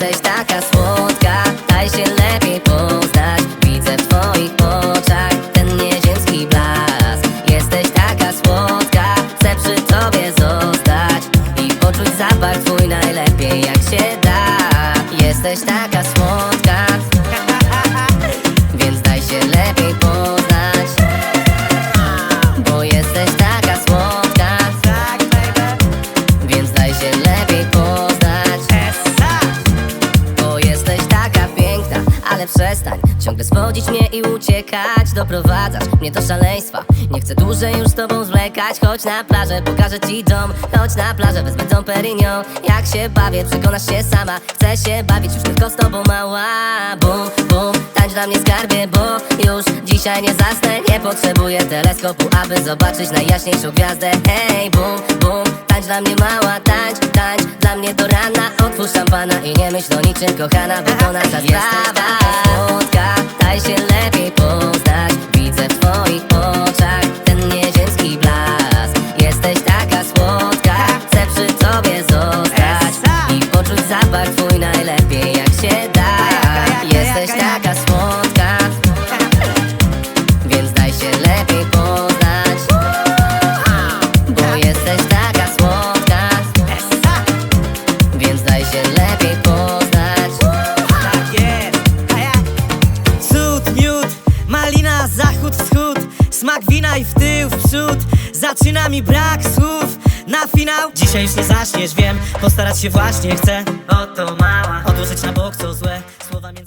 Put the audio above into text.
Jesteś taka słodka, daj się lepiej poznać. Widzę w twoich oczach ten nieziemski blask. Jesteś taka słodka, chcę przy tobie zostać I poczuć zapach twój najlepiej jak się da. Jesteś taka słodka Więc daj się lepiej poznać przestań. Ciągle swodzić mnie i uciekać. Doprowadzasz mnie do szaleństwa. Nie chcę dłużej już z tobą zwlekać. Chodź na plażę, pokażę ci dom. Chodź na plażę, wezmę Dom Perignon. Jak się bawię, przekonasz się sama. Chcę się bawić już tylko z tobą mała. Bum, bum, dla mnie skarbie Bo już dzisiaj nie zasnę. Nie potrzebuję teleskopu, aby zobaczyć najjaśniejszą gwiazdę. Hej, bum, bum, tańcz dla mnie mała Tańcz, tańcz, dla mnie do rana. Otwórz szampana i nie myśl o niczym kochana Bo to nasza sprawa. Słodka, daj się lepiej poznać. Widzę w twoich oczach ten nieziemski blask. Jesteś taka słodka, chcę przy tobie zostać I poczuć zapach twój najlepiej malina, zachód, wschód Smak wina i w tył, w przód. Zaczyna mi brak słów. Na finał Dzisiaj już nie zaśniesz, wiem. Postarać się właśnie chcę. Oto mała. Odłożyć na bok co złe. Słowa między